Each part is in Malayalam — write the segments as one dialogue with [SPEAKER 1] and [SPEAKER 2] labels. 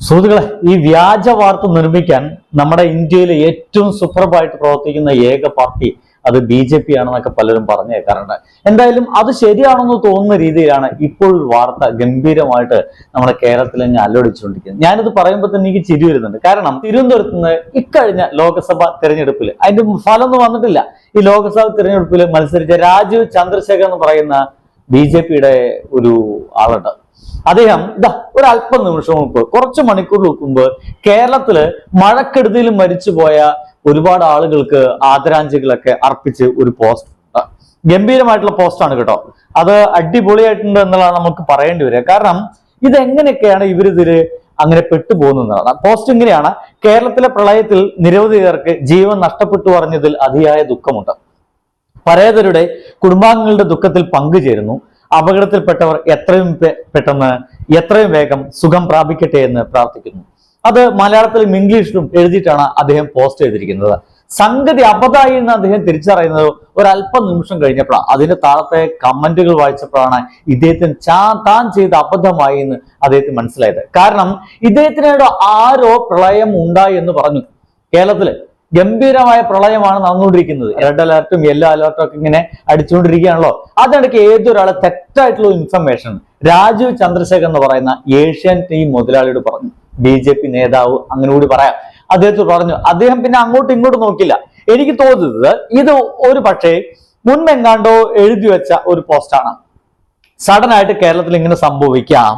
[SPEAKER 1] സുഹൃത്തുക്കളെ ഈ വ്യാജ വാർത്ത നിർമ്മിക്കാൻ നമ്മുടെ ഇന്ത്യയിൽ ഏറ്റവും സുപ്രഭമായിട്ട് പ്രവർത്തിക്കുന്ന ഏക പാർട്ടി അത് ബി ജെ പി ആണെന്നൊക്കെ പലരും പറഞ്ഞേക്കാറുണ്ട്. എന്തായാലും അത് ശരിയാണെന്ന് തോന്നുന്ന രീതിയിലാണ് ഇപ്പോൾ വാർത്ത ഗംഭീരമായിട്ട് നമ്മുടെ കേരളത്തിൽ തന്നെ അലൊടിച്ചുകൊണ്ടിരിക്കുന്നത് ഞാനിത് പറയുമ്പോൾ തന്നെ എനിക്ക് ചിരി വരുന്നുണ്ട്. കാരണം തിരുവനന്തപുരത്ത് നിന്ന് ഇക്കഴിഞ്ഞ ലോക്സഭ തെരഞ്ഞെടുപ്പിൽ അതിന്റെ ഫലമൊന്നും വന്നിട്ടില്ല. ഈ ലോക്സഭാ തെരഞ്ഞെടുപ്പിൽ മത്സരിച്ച രാജീവ് ചന്ദ്രശേഖർ എന്ന് പറയുന്ന ബി ജെ പിയുടെ ഒരു ആളുണ്ട്. അദ്ദേഹം ഇതാ ഒരു നിമിഷം മുമ്പ് കുറച്ച് മണിക്കൂർ മുമ്പ് കേരളത്തിൽ മഴക്കെടുതിയിൽ മരിച്ചുപോയ ഒരുപാട് ആളുകൾക്ക് ആദരാഞ്ജലികളൊക്കെ അർപ്പിച്ച് ഒരു പോസ്റ്റ് ഗംഭീരമായിട്ടുള്ള പോസ്റ്റാണ് കേട്ടോ. അത് അടിപൊളിയായിട്ടുണ്ട് എന്നുള്ളതാണ് നമുക്ക് പറയേണ്ടി വരിക. കാരണം ഇതെങ്ങനെയൊക്കെയാണ് ഇവരിതിൽ അങ്ങനെ പെട്ടുപോകുന്നതാണ് പോസ്റ്റ് ഇങ്ങനെയാണ്. കേരളത്തിലെ പ്രളയത്തിൽ നിരവധി പേർക്ക് ജീവൻ നഷ്ടപ്പെട്ടു പറഞ്ഞതിൽ അതിയായ ദുഃഖമുണ്ട്. പരേതരുടെ കുടുംബാംഗങ്ങളുടെ ദുഃഖത്തിൽ പങ്കുചേരുന്നു. അപകടത്തിൽപ്പെട്ടവർ എത്രയും പെട്ടെന്ന് എത്രയും വേഗം സുഖം പ്രാപിക്കട്ടെ എന്ന് പ്രാർത്ഥിക്കുന്നു. അത് മലയാളത്തിലും ഇംഗ്ലീഷിലും എഴുതിയിട്ടാണ് അദ്ദേഹം പോസ്റ്റ് ചെയ്തിരിക്കുന്നത്. സംഗതി അബദ്ധമായി എന്ന് അദ്ദേഹം തിരിച്ചറിയുന്നത് ഒരല്പ നിമിഷം കഴിഞ്ഞപ്പോഴാണ് അതിന്റെ താഴത്തെ കമന്റുകൾ വായിച്ചപ്പോഴാണ് ഇദ്ദേഹത്തിന് താൻ ചെയ്ത അബദ്ധമായി എന്ന് അദ്ദേഹത്തിന് മനസ്സിലായത്. കാരണം ഇദ്ദേഹത്തിനോട് ആരോ പ്രളയം ഉണ്ടായി എന്ന് പറഞ്ഞു. കേരളത്തിൽ ഗംഭീരമായ പ്രളയമാണ് നടന്നുകൊണ്ടിരിക്കുന്നത്. റെഡ് അലർട്ടും യെല്ലോ അലർട്ടും ഒക്കെ ഇങ്ങനെ അടിച്ചുകൊണ്ടിരിക്കുകയാണല്ലോ. അതിനിടയ്ക്ക് ഏതൊരാളെ തെറ്റായിട്ടുള്ള ഇൻഫർമേഷൻ രാജീവ് ചന്ദ്രശേഖർ എന്ന് പറയുന്ന ഏഷ്യൻ ടീം മുതലാളിയോട് പറഞ്ഞു. ബി ജെ പി നേതാവ് അങ്ങനെ കൂടി പറയാം. അദ്ദേഹത്തോട് പറഞ്ഞു അദ്ദേഹം പിന്നെ അങ്ങോട്ടും ഇങ്ങോട്ടും നോക്കില്ല എനിക്ക് തോന്നുന്നത് ഇത് ഒരു പക്ഷേ മുൻപെങ്ങാണ്ടോ എഴുതി വെച്ച ഒരു പോസ്റ്റാണ് സഡൻ ആയിട്ട് കേരളത്തിൽ ഇങ്ങനെ സംഭവിക്കാം.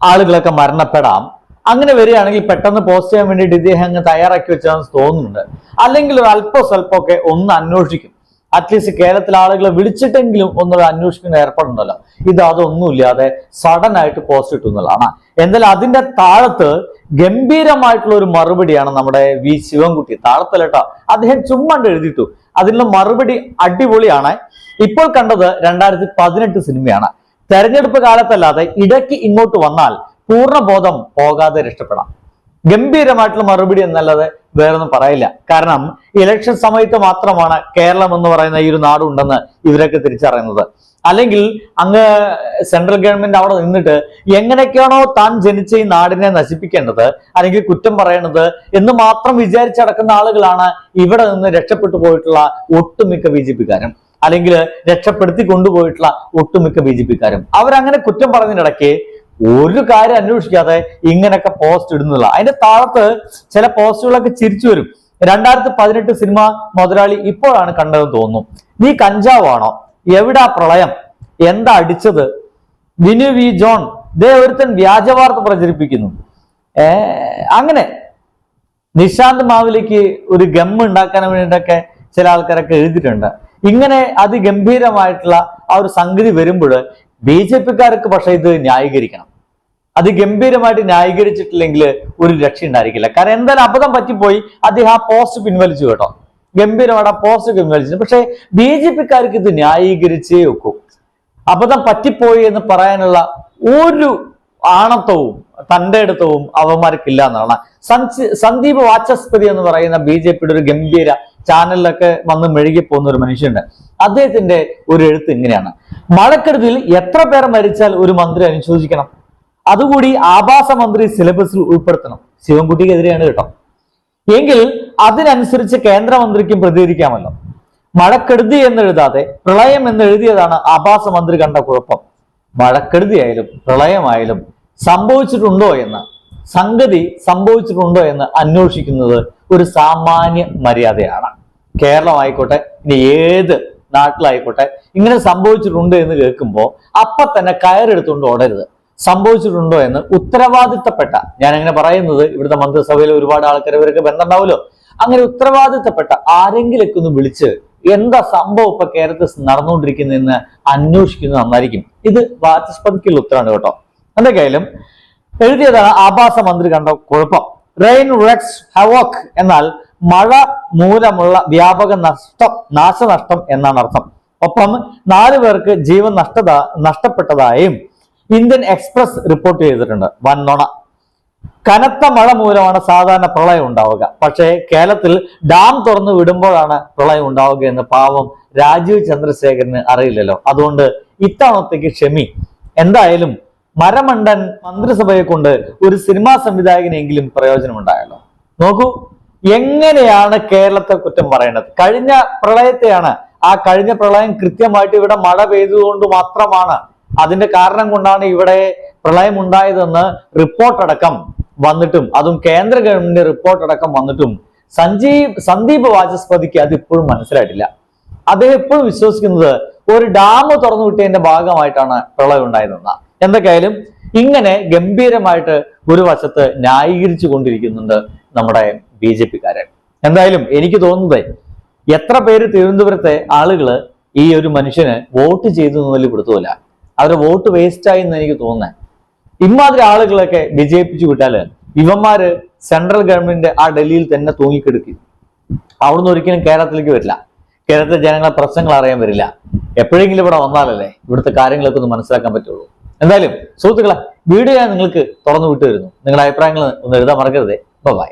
[SPEAKER 1] ആളുകളൊക്കെ മരണപ്പെടാം. അങ്ങനെ വരികയാണെങ്കിൽ പെട്ടെന്ന് പോസ്റ്റ് ചെയ്യാൻ വേണ്ടിയിട്ട് ഇദ്ദേഹം അങ്ങ് തയ്യാറാക്കി വെച്ചാന്ന് തോന്നുന്നുണ്ട്. അല്ലെങ്കിൽ ഒരു അല്പം സ്വല്പമൊക്കെ ഒന്ന് അന്വേഷിക്കും. അറ്റ്ലീസ്റ്റ് കേരളത്തിലെ ആളുകളെ വിളിച്ചിട്ടെങ്കിലും ഒന്നൊരു അന്വേഷിക്കുന്ന ഏർപ്പാടുണ്ടല്ലോ. ഇത് അതൊന്നുമില്ലാതെ സഡൻ ആയിട്ട് പോസ്റ്റ് ഇട്ടു എന്നുള്ളതാണ്. എന്തായാലും അതിന്റെ താഴത്ത് ഗംഭീരമായിട്ടുള്ള ഒരു മറുപടിയാണ് നമ്മുടെ വി ശിവൻകുട്ടി. താഴത്തലട്ടോ അദ്ദേഹം ചുമ്മാണ്ട് എഴുതിയിട്ടു. അതിനുള്ള മറുപടി അടിപൊളിയാണ്. ഇപ്പോൾ കണ്ടത് രണ്ടായിരത്തി പതിനെട്ട് സിനിമയാണ്. തെരഞ്ഞെടുപ്പ് കാലത്തല്ലാതെ ഇടയ്ക്ക് ഇങ്ങോട്ട് വന്നാൽ പൂർണബോധം പോകാതെ രക്ഷപ്പെടാം. ഗംഭീരമായിട്ടുള്ള മറുപടി എന്നല്ലാതെ വേറൊന്നും പറയില്ല. കാരണം ഇലക്ഷൻ സമയത്ത് മാത്രമാണ് കേരളം എന്ന് പറയുന്ന ഈ ഒരു നാടുണ്ടെന്ന് ഇവരൊക്കെ തിരിച്ചറിയുന്നത്. അല്ലെങ്കിൽ അങ്ങ് സെൻട്രൽ ഗവൺമെന്റ് അവിടെ നിന്നിട്ട് എങ്ങനെയൊക്കെയാണോ താൻ ജനിച്ച ഈ നാടിനെ നശിപ്പിക്കേണ്ടത് അല്ലെങ്കിൽ കുറ്റം പറയേണ്ടത് എന്ന് മാത്രം വിചാരിച്ചടക്കുന്ന ആളുകളാണ് ഇവിടെ നിന്ന് രക്ഷപ്പെട്ടു പോയിട്ടുള്ള ഒട്ടുമിക്ക ബി ജെ പിക്കാരും. അല്ലെങ്കിൽ രക്ഷപ്പെടുത്തി കൊണ്ടുപോയിട്ടുള്ള ഒട്ടുമിക്ക ബി ജെ പിക്കാരും. അവരങ്ങനെ കുറ്റം പറഞ്ഞതിനിടയ്ക്ക് ഒരു കാര്യം അന്വേഷിക്കാതെ ഇങ്ങനെയൊക്കെ പോസ്റ്റ് ഇടുന്നില്ല അതിന്റെ താഴത്ത് ചില പോസ്റ്റുകളൊക്കെ ചിരിച്ചു വരും. രണ്ടായിരത്തി പതിനെട്ട് സിനിമ മുതലാളി ഇപ്പോഴാണ് കണ്ടതെന്ന് തോന്നുന്നു. നീ കഞ്ചാവാണോ? എവിടാ പ്രളയം? എന്താ അടിച്ചത്? Vinu V John. ദേ ഒരുത്തൻ വ്യാജവാർത്ത പ്രചരിപ്പിക്കുന്നു. ഏ അങ്ങനെ. നിശാന്ത് മാവിലേക്ക് ഒരു ഗം ഉണ്ടാക്കാൻ വേണ്ടിയിട്ടൊക്കെ ചില ആൾക്കാരൊക്കെ എഴുതിയിട്ടുണ്ട്. ഇങ്ങനെ അതിഗംഭീരമായിട്ടുള്ള ആ ഒരു സംഗതി വരുമ്പോൾ ബി ജെ പിക്കാർക്ക് പക്ഷേ ഇത് ന്യായീകരിക്കണം. അത് ഗംഭീരമായിട്ട് ന്യായീകരിച്ചിട്ടില്ലെങ്കിൽ ഒരു രക്ഷ ഉണ്ടായിരിക്കില്ല. കാരണം എന്തായാലും അബദ്ധം പറ്റിപ്പോയി അദ്ദേഹം ആ പോസ്റ്റ് പിൻവലിച്ചു കേട്ടോ. ഗംഭീരമായിട്ട് ആ പോസ്റ്റ് പിൻവലിച്ചു. പക്ഷെ ബി ജെ പിക്കാർക്ക് ഇത് ന്യായീകരിച്ചേ ഒക്കൂ. അബദ്ധം പറ്റിപ്പോയി എന്ന് പറയാനുള്ള ഒരു ആണത്വവും തന്റെ അടുത്തവും അവന്മാർക്കില്ല എന്നാണ്. സന്ദീപ് വാചസ്പതി എന്ന് പറയുന്ന ബി ജെ പിയുടെ ഒരു ഗംഭീര ചാനലിലൊക്കെ വന്ന് മെഴുകി പോകുന്ന ഒരു മനുഷ്യനുണ്ട്. അദ്ദേഹത്തിന്റെ ഒരു എഴുത്ത് ഇങ്ങനെയാണ്. മഴക്കെടുതിയിൽ എത്ര പേർ മരിച്ചാൽ ഒരു മന്ത്രി അനുശോചിക്കണം? അതുകൂടി ആഭാസ മന്ത്രി സിലബസിൽ ഉൾപ്പെടുത്തണം. ശിവൻകുട്ടിക്കെതിരെയാണ് കേട്ടോ. എങ്കിൽ അതിനനുസരിച്ച് കേന്ദ്രമന്ത്രിക്കും പ്രതികരിക്കാമല്ലോ. മഴക്കെടുതി എന്നെഴുതാതെ പ്രളയം എന്നെഴുതിയതാണ് ആഭാസ മന്ത്രി കണ്ട കുഴപ്പം. മഴക്കെടുതിയായാലും പ്രളയമായാലും സംഭവിച്ചിട്ടുണ്ടോ എന്ന് സംഗതി സംഭവിച്ചിട്ടുണ്ടോ എന്ന് അന്വേഷിക്കുന്നത് ഒരു സാമാന്യ മര്യാദയാണ്. കേരളമായിക്കോട്ടെ ഇനി ഏത് നാട്ടിലായിക്കോട്ടെ ഇങ്ങനെ സംഭവിച്ചിട്ടുണ്ട് എന്ന് കേൾക്കുമ്പോൾ അപ്പൊ തന്നെ കയറെടുത്തുകൊണ്ട് ഓടരുത്. സംഭവിച്ചിട്ടുണ്ടോ എന്ന് ഉത്തരവാദിത്തപ്പെട്ട ഞാൻ അങ്ങനെ പറയുന്നത് ഇവിടുത്തെ മന്ത്രിസഭയിലെ ഒരുപാട് ആൾക്കാർ ഇവരൊക്കെ ബന്ധമുണ്ടാവുമല്ലോ. അങ്ങനെ ഉത്തരവാദിത്തപ്പെട്ട ആരെങ്കിലൊക്കെ ഒന്ന് വിളിച്ച് എന്താ സംഭവം ഇപ്പൊ കേരളത്തിൽ നടന്നുകൊണ്ടിരിക്കുന്നതെന്ന് അന്വേഷിക്കുന്നത് നന്നായിരിക്കും. ഇത് വാചസ്പതിക്കുള്ള ഉത്തരമാണ് കേട്ടോ. എന്തൊക്കെയായാലും എഴുതിയതാണ് ആഭാസ മന്ത്രി കണ്ട കുഴപ്പം. റെയിൻ റെക്സ് ഹവോക്ക് എന്നാൽ മഴ മൂലമുള്ള വ്യാപക നഷ്ടം നാശനഷ്ടം എന്നാണ് അർത്ഥം. ഒപ്പം നാലു പേർക്ക് ജീവൻ നഷ്ടത നഷ്ടപ്പെട്ടതായും ഇന്ത്യൻ എക്സ്പ്രസ് റിപ്പോർട്ട് ചെയ്തിട്ടുണ്ട്. വൻ നുണ കനത്ത മഴ മൂലമാണ് സാധാരണ പ്രളയം ഉണ്ടാവുക. പക്ഷേ കേരളത്തിൽ ഡാം തുറന്നു വിടുമ്പോഴാണ് പ്രളയം ഉണ്ടാവുക എന്ന് പാവം രാജീവ് ചന്ദ്രശേഖരന് അറിയില്ലല്ലോ. അതുകൊണ്ട് ഇത്തവണത്തേക്ക് ക്ഷമി. എന്തായാലും മരമണ്ടൻ മന്ത്രിസഭയെ കൊണ്ട് ഒരു സിനിമാ സംവിധായകനെങ്കിലും പ്രയോജനമുണ്ടായല്ലോ. നോക്കൂ എങ്ങനെയാണ് കേരളത്തെ കുറ്റം പറയുന്നത് കഴിഞ്ഞ പ്രളയത്തെയാണ് ആ കഴിഞ്ഞ പ്രളയം കൃത്യമായിട്ട് ഇവിടെ മഴ പെയ്തുകൊണ്ട് മാത്രമാണ് അതിന്റെ കാരണം കൊണ്ടാണ് ഇവിടെ പ്രളയം ഉണ്ടായതെന്ന് റിപ്പോർട്ടടക്കം വന്നിട്ടും അതും കേന്ദ്ര ഗവൺമെന്റ് റിപ്പോർട്ടടക്കം വന്നിട്ടും സഞ്ജീവ് സന്ദീപ് വാചസ്പതിക്ക് അത് ഇപ്പോഴും മനസ്സിലായിട്ടില്ല. അദ്ദേഹം എപ്പോഴും വിശ്വസിക്കുന്നത് ഒരു ഡാം തുറന്നു വിട്ടതിന്റെ ഭാഗമായിട്ടാണ് പ്രളയം ഉണ്ടായതെന്ന. എന്തൊക്കെയായാലും ഇങ്ങനെ ഗംഭീരമായിട്ട് ഒരു വശത്ത് ന്യായീകരിച്ചു കൊണ്ടിരിക്കുന്നുണ്ട് നമ്മുടെ ബി ജെ പിക്കാരൻ എന്തായാലും എനിക്ക് തോന്നുന്നത് എത്ര പേര് തിരുവനന്തപുരത്തെ ആളുകൾ ഈ ഒരു മനുഷ്യന് വോട്ട് ചെയ്തു എന്നതിൽ കൊടുത്തുമില്ല അവരുടെ വോട്ട് വേസ്റ്റ് ആയി എന്ന് എനിക്ക് തോന്നുന്നത് ഇമാതിരി ആളുകളൊക്കെ വിജയിപ്പിച്ചു വിട്ടാൽ ഇവന്മാര് സെൻട്രൽ ഗവൺമെന്റ് ആ ഡൽഹിയിൽ തന്നെ തൂങ്ങിക്കെടുക്കും. അവിടുന്ന് ഒരിക്കലും കേരളത്തിലേക്ക് വരില്ല. കേരളത്തിലെ ജനങ്ങളെ പ്രശ്നങ്ങൾ അറിയാൻ വരില്ല. എപ്പോഴെങ്കിലും ഇവിടെ വന്നാലല്ലേ ഇവിടുത്തെ കാര്യങ്ങളൊക്കെ ഒന്ന് മനസ്സിലാക്കാൻ പറ്റുള്ളൂ. എന്തായാലും സുഹൃത്തുക്കളെ വീഡിയോ ഞാൻ നിങ്ങൾക്ക് തുറന്നു വിട്ടു വരുന്നു നിങ്ങളുടെ അഭിപ്രായങ്ങൾ ഒന്ന് എഴുതാൻ മറക്കരുതേ. ബൈ